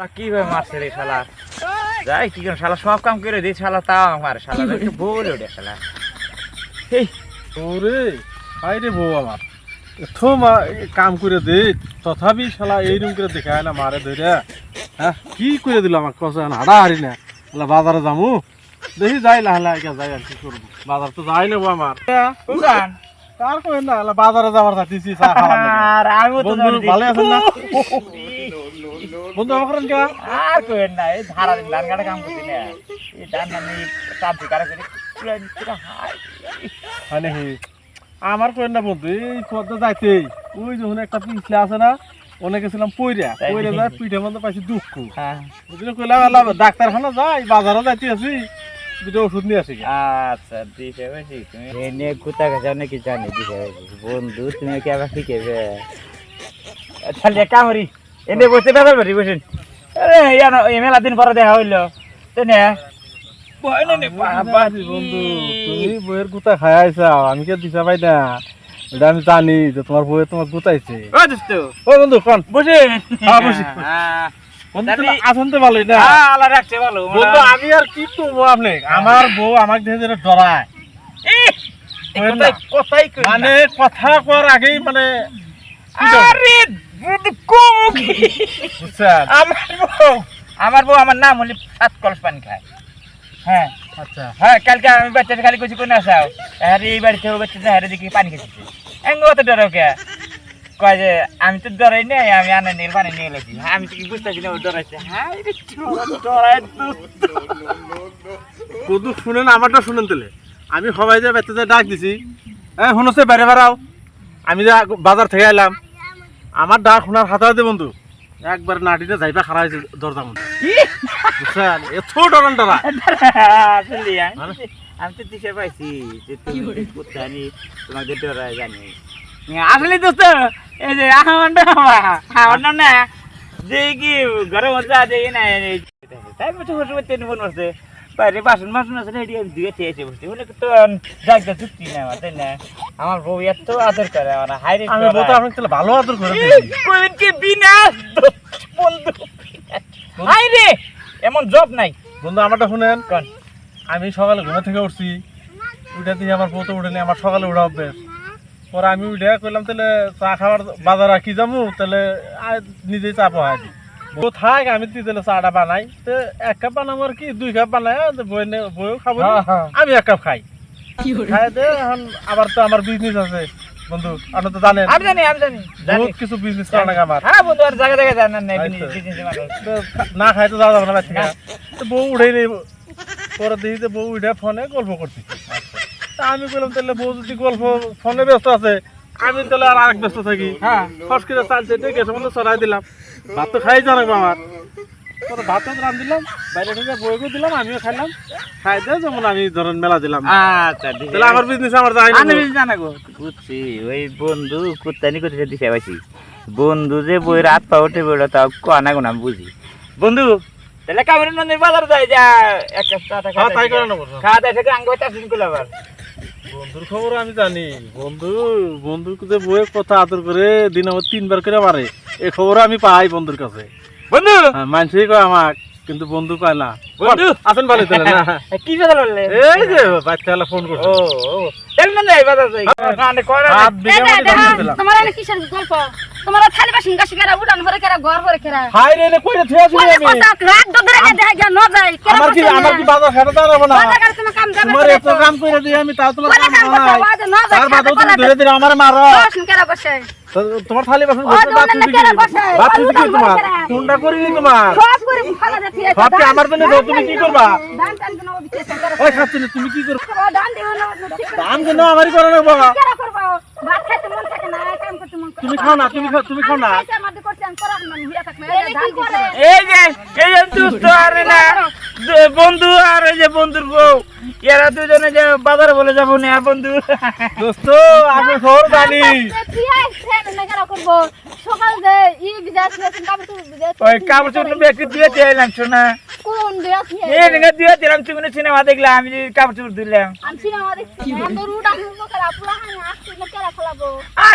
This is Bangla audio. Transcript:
কীভাবে মারছে রে শালা? যাই কি করে শালা সব কাম করে দিই শালা তাও আমার শালা একটু বলে ওঠে শালা। এই ওরে হাই রে বউ আমার। এত মা কাম করে দে তথাপি শালা এইরকম করে দেখায় না মারে ধরে হ্যাঁ কি করে দিল আমার কষা হাড়া হারি না। শালা বাজারে যামু। দেখি যাই লাহে লাহে কে যাই আর কি করব। বাজার তো যাই নেব আমার। উগান কার কই না বাজারে যাবার চাচ্ছি চা তো ভালো আছেন না? বন্ধু আমার করেন কে আর কইেন না এই ধারা কাম না। এই কারা করে পুরা পুরা হাই। মানে হে আমার না বন্ধু এই পদ্মা যাইতে ওই যখন একটা পিছলে আছে না অনেক গেছিলাম পইরা পইরা? যায় পিঠের মধ্যে পাইছি দুঃখ। হ্যাঁ। বুঝলে কইলাম আল্লাহ ডাক্তারখানা যাই বাজারও যাইতে আছি দুটো ওষুধ নিয়ে আসি আচ্ছা তুমি। গুতা জানি বন্ধু তুমি কি আবার শিখেবে? তাহলে কামরি এনে বসে বাড়ি বসেন। এই মেলা দিন পরে দেখা হইল। তেনে আমি কে দিশা পাই না? এটা আমি জানি যে তোমার বইয়ে তোমার গুতাইছে ও দোস্ত বন্ধু কোন? বসে হ্যাঁ, বসি। হ্যাঁ। হ্যাঁ, আমি আর কি করব আপনি? আমার বউ আমাকে দেখে যেন ডরায়। কথাই। মানে কথা কওয়ার আগেই মানে আরে আমার বউ আমার বউ আমার নাম হলে সাত কলস পানি খায়। হ্যাঁ। আচ্ছা। হ্যাঁ কালকে আমি বাচ্চাটা খালি কিছু কোন আসাও আরে এই বাড়িতে ও বাচ্চাটা হারে দেখি পানি অত কে? কয় যে আমি তো ডরাই নাই আমি আনা নীল পানি নিয়ে এলেছি হ্যাঁ আমি তো কি বুঝতেছি না ও ডরাইছে। হ্যাঁ। বন্ধু শুনেন আমারটা শুনেন তাহলে। আমি সবাই যে বেতে ডাক দিছি হ্যাঁ শুনছে বাইরে বেড়াও। আমি যে বাজার থেকে এলাম আমার ডাক শোনার হাতে হাতে বন্ধু একবার নাটিতে যাইবা খারা হয়েছে দরজা বুঝছেন এত ডরান ডরা আসলে আমি- তো দিশে পাইছি যে তুমি করতে আমি তোমাকে ডরাই জানি আসলে দোস্ত এই যে আমার না আমার না যে কি মধ্যে আছে না তাই বছর তেন মন বাইরে বাসন বাসন আছে এটি আমি ধুয়ে এসে বসছি। বলে তো জায়গা চুক্তি না আমার তাই না? আমার বউ এত আদর করে আমার হাইরে আমি বলতে আপনাকে তাহলে ভালো আদর করে দিই কোনকে বিনা বন্ধু হাইরে এমন জব নাই। বন্ধু আমারটা শুনেন। কোন? আমি সকালে ঘুমে থেকে উঠছি। উঠে দিয়ে আমার বউ তো উঠেনি আমার সকালে উঠা অভ্যেস। পরে আমি উঠে করলাম তাহলে চা খাবার বাজার রাখি যাব তাহলে নিজেই চা পাওয়া থাক আমি তুই চাটা বানাই। তো এক কাপ বানাবো আর কি দুই কাপ বানাই আর বই বইও খাব না। হ্যাঁ, হ্যাঁ। আমি এক কাপ খাই। খাই দে এখন আবার তো আমার বিজনেস আছে বন্ধু। আপনি তো জানেন। আমি জানি আমি জানি। বহুত কিছু বিজনেস করা লাগে আমার। হ্যাঁ বন্ধু আর জায়গা জায়গা এই তো। বিজনেস না খাই তো যাওয়া যাবে না থেকে। তো বউ উঠেই নেই। পরে দেখি যে বউ উঠে ফোনে গল্প করতেছি। তা আমি বললাম তাহলে বউ যদি গল্প ফোনে ব্যস্ত আছে আমি তাহলে আর আরেক ব্যস্ত থাকি। হ্যাঁ। ফস করে চালছে ডেকে সম্বন্ধে চড়াই দিলাম। ভাত তো খাই জানাব আমার। পরে ভাত রান দিলাম বাইরে থেকে বইকে দিলাম আমিও খাইলাম। খাই দিয়ে যেমন আমি ধরেন মেলা দিলাম। আচ্ছা তাহলে আমার বিজনেস আমার যাই আমি বেশি বুঝছি ওই বন্ধু কুত্তানি করে দিছে পাইছি। বন্ধু যে বই রাত পা উঠে বেরো তাও কানা গুনা আমি বুঝি। বন্ধু তাহলে কামের নন্দীর বাজার যাই যা এক কাপ চা টা হ্যাঁ তাই করে নেব। খাওয়া দাওয়া থেকে আঙ্গ চাষিন করলে আবার। বন্ধুর খবর আমি জানি। বন্ধু বন্ধু যে বইয়ের কথা আদর করে দিন আমার তিনবার করে মারে। এ খবর আমি পাই বন্ধুর কাছে। বন্ধু! হ্যাঁ, মানুষই কয় আমাক কিন্তু বন্ধু কয় না। বন্ধু? আসেন ভালো তাহলে না কি কথা বললে? এই যে বাচ্চা হলে ফোন করছে। ও ও তাহলে না যাই বাজার যাই কানে দাম দিলাম তোমার কিসের গল্প? তোমার থালি বাসন গাছি কেরা উড়ান ভরে কেরা ঘর ভরে কেরা? হাই রে রে কইরে থিয়া শুনি আমি? রাত দদরে গে দেখা গিয়া ন কেরা আমার কি আমার কি বাজার খেতে দাঁড়াবো না? বাজার করে তুমি কাম যাবে তোমার এত কাম দিই আমি তাও তোমার কাম ন। যায় তার বাদেও তুমি ধরে ধরে আমার মারো। বাসন কেরা বসে। তোমার থালি বাসন দোকানে তুমি কি বসে? তুমি কি তোমার? ভরে কেরা? তোমার সব করে ফালা আমার জন্য দাও, তুমি কি করবা? দান কেন বিচ্ছে কেরা ওই তুমি কি করো দান দিও না দাম কেন আমারই করে না বাবা। তুমি খাও না তুমি তুমি খাও না। এই যে এই যে দুষ্ট আর না বন্ধু আর এই যে বন্ধুর বউ। এরা দুজনে যে বাজারে বলে যাব না বন্ধু। দোস্ত আমি খবর জানি। সিনেমা দেখলাম আমি কাপড় চুপড় দিলাম।